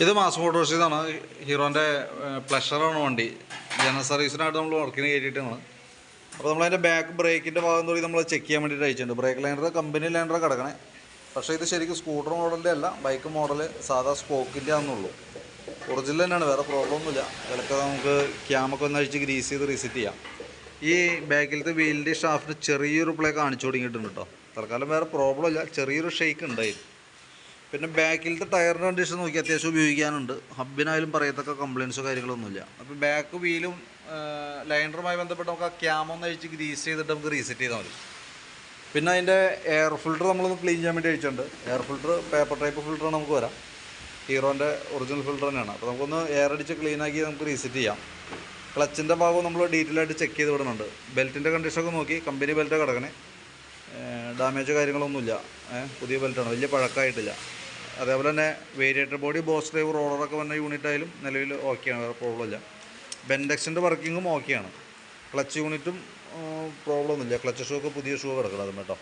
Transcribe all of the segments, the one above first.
ഇത് മാസ് മോട്ടോഴ്സിൽ നിന്നാണ് ഹീറോന്റെ പ്ലഷറാണ് വണ്ടി. ജനറൽ സർവീസിനായിട്ട് നമ്മൾ വർക്കിന് കയറ്റിയിട്ടാണ്. അപ്പോൾ നമ്മളതിന്റെ ബാക്ക് ബ്രേക്കിന്റെ ഭാഗം തൊടി നമ്മൾ ചെക്ക് ചെയ്യാൻ വേണ്ടിയിട്ട് അയച്ചിട്ടുണ്ട്. ബ്രേക്ക് ലൈനർ കമ്പനി ലൈനർ കിടക്കണേ. പക്ഷേ ഇത് ശരിക്കും സ്കൂട്ടർ മോഡലിന്റെ അല്ല ബൈക്ക് മോഡൽ സാധാ സ്പോക്കിന്റെ ആണെന്നുള്ളൂ. ഒറിജിനൽ തന്നെയാണ് വേറെ പ്രോബ്ലം ഒന്നുമില്ല. ഇതിലൊക്കെ നമുക്ക് ക്യാമൊക്കെ ഒന്ന് അഴിച്ച് ഗ്രീസ് ചെയ്ത് റീസെറ്റ് ചെയ്യാം. ഈ ബാക്കിലത്തെ വീലിന്റെ ഷാഫ്റ്റ് ചെറിയൊരു പ്ലേ കാണിച്ചു തുടങ്ങിയിട്ടുണ്ട് കേട്ടോ തൽക്കാലം വേറെ പ്രോബ്ലം ഇല്ല. ചെറിയൊരു ഷെയ്ക്ക് ഉണ്ടായിരുന്നു പിന്നെ ബാക്കിലത്തെ ടയറിന്റെ കണ്ടീഷൻ നോക്കി അത്യാവശ്യം ഉപയോഗിക്കാനുണ്ട്. ഹബിനായാലും പറയത്തക്ക കംപ്ലയിൻസോ കാര്യങ്ങളൊന്നുമില്ല. അപ്പോൾ ബാക്ക് വീലും ലൈനറുമായി ബന്ധപ്പെട്ട് നമുക്ക് ആ ക്യാമ ഒന്ന് അഴിച്ച് ഗ്രീസ് ചെയ്തിട്ട് നമുക്ക് റീസെറ്റ് ചെയ്താൽ മതി. പിന്നെ അതിന്റെ എയർ ഫിൽറ്റർ നമ്മളൊന്ന് ക്ലീൻ ചെയ്യാൻ വേണ്ടി അയച്ചിട്ടുണ്ട് എയർ ഫിൽറ്റർ പേപ്പർ ടൈപ്പ് ഫിൽറ്ററാണ് നമുക്ക് വരാം. ഹീറോന്റെ ഒറിജിനൽ ഫിൽറ്റർ തന്നെയാണ്. അപ്പോൾ നമുക്കൊന്ന് എയർ അടിച്ച് ക്ലീൻ ആക്കി നമുക്ക് റീസെറ്റ് ചെയ്യാം. ക്ലച്ചിന്റെ ഭാഗം നമ്മൾ ഡീറ്റെയിൽ ആയിട്ട് ചെക്ക് ചെയ്ത് വിടുന്നുണ്ട്. ബെൽറ്റിന്റെ കണ്ടീഷനൊക്കെ നോക്കി. കമ്പനി ബെൽറ്റ് കിടക്കണേ. ഡാമേജ് കാര്യങ്ങളൊന്നുമില്ല. പുതിയ ബെൽറ്റാണ് വലിയ പഴക്കമായിട്ടില്ല. അതേപോലെ തന്നെ വേരിയേറ്റർ ബോഡി ബോസ് ഡ്രൈവ് റോളറൊക്കെ വന്ന യൂണിറ്റ് ആയാലും നിലവിൽ ഓക്കെയാണ് വേറെ പ്രോബ്ലം ഇല്ല. ബെൻഡെക്സിന്റെ വർക്കിങ്ങും ഓക്കെയാണ് ക്ലച്ച് യൂണിറ്റും പ്രോബ്ലം ഒന്നുമില്ല. ക്ലച്ച് ഷൂ ഒക്കെ പുതിയ ഷൂ കിടക്കണം അതും കേട്ടോ.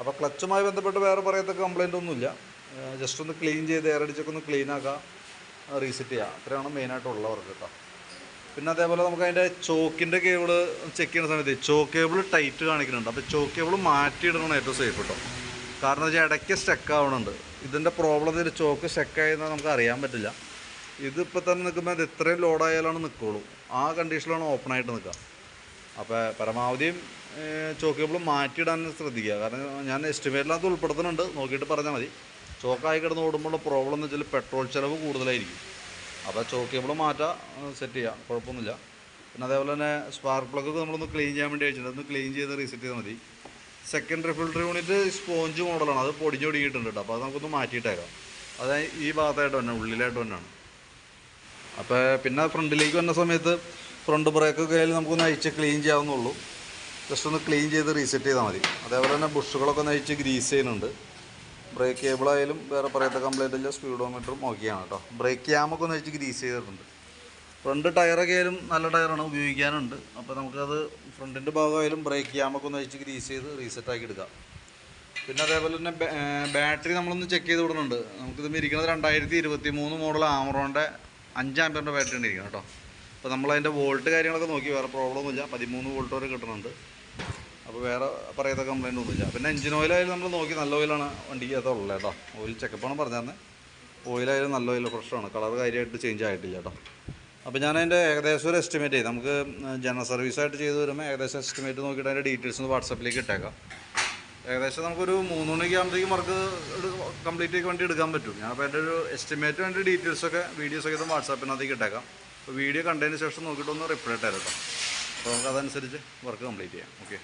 അപ്പോൾ ക്ലച്ചുമായി ബന്ധപ്പെട്ട് വേറെ പറയത്തക്ക കംപ്ലൈന്റ് ഒന്നുമില്ല. ജസ്റ്റ് ഒന്ന് ക്ലീൻ ചെയ്ത് എയർ അടിച്ചൊക്കെ ഒന്ന് ക്ലീൻ ആക്കുക റീസെറ്റ് ചെയ്യുക അത്രയാണ് മെയിനായിട്ടുള്ള വർക്ക് കേട്ടോ. പിന്നെ അതേപോലെ നമുക്ക് അതിന്റെ ചോക്കിന്റെ കേബിൾ ചെക്ക് ചെയ്യുന്ന സമയത്ത് ചോക്ക് കേബിൾ ടൈറ്റ് കാണിക്കുന്നുണ്ട്. അപ്പോൾ ചോക്ക് കേബിൾ മാറ്റിയിടണം ഏറ്റവും സേഫ് കേട്ടോ. കാരണം വെച്ചാൽ ഇടയ്ക്ക് സ്റ്റക്ക് ആവണുണ്ട്. ഇതിന്റെ പ്രോബ്ലം ഇതിൽ ചോക്ക് സ്റ്റക്ക് ആയെന്ന് നമുക്ക് അറിയാൻ പറ്റില്ല. ഇതിപ്പോൾ തന്നെ നിൽക്കുമ്പോൾ ഇത് ഇത്രയും ലോഡായാലാണ് നിൽക്കുള്ളൂ ആ കണ്ടീഷനിലാണ് ഓപ്പൺ ആയിട്ട് നിൽക്കുക അപ്പോൾ പരമാവധി ചോക്ക് കേബിൾ മാറ്റിയിടാൻ ശ്രദ്ധിക്കുക. കാരണം ഞാൻ എസ്റ്റിമേറ്റിലത് ഉൾപ്പെടുത്തുന്നുണ്ട്. നോക്കിയിട്ട് പറഞ്ഞാൽ മതി. ചോക്കായി കിടന്ന് ഓടുമ്പോഴുള്ള പ്രോബ്ലം എന്ന് വെച്ചാൽ പെട്രോൾ ചിലവ് കൂടുതലായിരിക്കും. അപ്പോൾ ചോക്ക് കേബിൾ മാറ്റാം സെറ്റ് ചെയ്യാം. കുഴപ്പമൊന്നുമില്ല. പിന്നെ അതേപോലെ തന്നെ സ്പാർക്ക് പ്ലഗ് നമ്മളൊന്ന് ക്ലീൻ ചെയ്യാൻ വേണ്ടി വെച്ചിട്ടുണ്ട്. ഒന്ന് ക്ലീൻ ചെയ്ത് റീസെറ്റ് ചെയ്താൽ മതി. സെക്കൻഡറി ഫിൽറ്റർ യൂണിറ്റ് സ്പോഞ്ച് മോഡലാണ്. അത് പൊടിഞ്ഞൊടുങ്ങിയിട്ടുണ്ട് കേട്ടോ അപ്പോൾ അത് നമുക്കൊന്ന് മാറ്റിയിട്ടേക്കാം. അത് ഈ ഭാഗത്തായിട്ട് തന്നെ ഉള്ളിലായിട്ട് തന്നെയാണ് അപ്പോൾ പിന്നെ ഫ്രണ്ടിലേക്ക് വന്ന സമയത്ത് ഫ്രണ്ട് ബ്രേക്ക് കയ്യിൽ നമുക്കൊന്ന് അഴിച്ച് ക്ലീൻ ചെയ്യാവുന്നുള്ളൂ ജസ്റ്റ് ഒന്ന് ക്ലീൻ ചെയ്ത് റീസെറ്റ് ചെയ്താൽ മതി. അതേപോലെ തന്നെ ബുഷുകളൊക്കെ ഒന്ന് അഴിച്ച് ഗ്രീസ് ചെയ്യുന്നുണ്ട്. ബ്രേക്ക് കേബിളായാലും വേറെ പറയാത്ത കംപ്ലൈന്റ് ഇല്ല സ്പീഡോമീറ്ററും ഓക്കെയാണ് കേട്ടോ ബ്രേക്ക് ക്യാമൊക്കെ ഒന്ന് അഴിച്ച് ഗ്രീസ് ചെയ്തിട്ടുണ്ട്. ഫ്രണ്ട് ടയറൊക്കെ ആയാലും നല്ല ടയറാണ് ഉപയോഗിക്കാനുണ്ട്. അപ്പോൾ നമുക്കത് ഫ്രണ്ടിന്റെ ഭാഗമായാലും ബ്രേക്ക് ക്യാമൊക്കെ ഒന്ന് അഴിച്ച് ഗ്രീസ് ചെയ്ത് റീസെറ്റ് ആക്കി എടുക്കാം. പിന്നെ അതേപോലെ തന്നെ ബാറ്ററി നമ്മളൊന്ന് ചെക്ക് ചെയ്ത് വിടുന്നുണ്ട് നമുക്കിത് ഇരിക്കുന്നത് രണ്ടായിരത്തി ഇരുപത്തി മൂന്ന് മോഡൽ ആമറോന്റെ അഞ്ച് ആമ്പറിന്റെ ബാറ്ററി ഉണ്ട് ഇരിക്കുന്നത് കേട്ടോ. അപ്പോൾ നമ്മളതിന്റെ വോൾട്ട് കാര്യങ്ങളൊക്കെ നോക്കി വേറെ പ്രോബ്ലം ഒന്നുമില്ല. പതിമൂന്ന് വോൾട്ട് വരെ കിട്ടുന്നുണ്ട് അപ്പോൾ വേറെ പറയുന്ന കംപ്ലൈന്റ് ഒന്നുമില്ല. പിന്നെ എഞ്ചിൻ ഓയിലായാലും നമ്മൾ നോക്കി നല്ല ഓയിലാണ് വണ്ടിക്ക് ഉള്ളത് കേട്ടോ. ഓയിൽ ചെക്കപ്പാണ് പറഞ്ഞത് ഓയിലായാലും നല്ല ഓയിൽ ഫ്രഷാണ് കളർ കാര്യമായിട്ട് ചേഞ്ച് ആയിട്ടില്ല കേട്ടോ. അപ്പോൾ ഞാൻ അതിന്റെ ഏകദേശം ഒരു എസ്റ്റിമേറ്റ് ചെയ്ത്. നമുക്ക് ജനറൽ സർവീസായിട്ട് ചെയ്ത് വരുമ്പോൾ ഏകദേശം എസ്റ്റിമേറ്റ് നോക്കിയിട്ട് അതിന്റെ ഡീറ്റെയിൽസ് ഒന്ന് വാട്സപ്പിലേക്ക് ഇട്ടേക്കാം. ഏകദേശം നമുക്കൊരു മൂന്ന് മണിക്ക് ആകുമ്പോഴത്തേക്കും വർക്ക് കംപ്ലീറ്റ് വണ്ടി എടുക്കാൻ പറ്റും. ഞാൻ അപ്പോൾ എന്റെ ഒരു എസ്റ്റിമേറ്റ് വേണ്ടി ഡീറ്റെയിൽസൊക്കെ വീഡിയോസൊക്കെ ഇത് വാട്സാപ്പിനകത്തേക്ക് ഇട്ടേക്കാം. അപ്പോൾ വീഡിയോ കണ്ടതിന് ശേഷം നോക്കിയിട്ടൊന്ന് റിപ്ലൈ ഇട്ടേക്കാം അപ്പോൾ നമുക്ക് അതനുസരിച്ച് വർക്ക് കംപ്ലീറ്റ് ചെയ്യാം. ഓക്കെ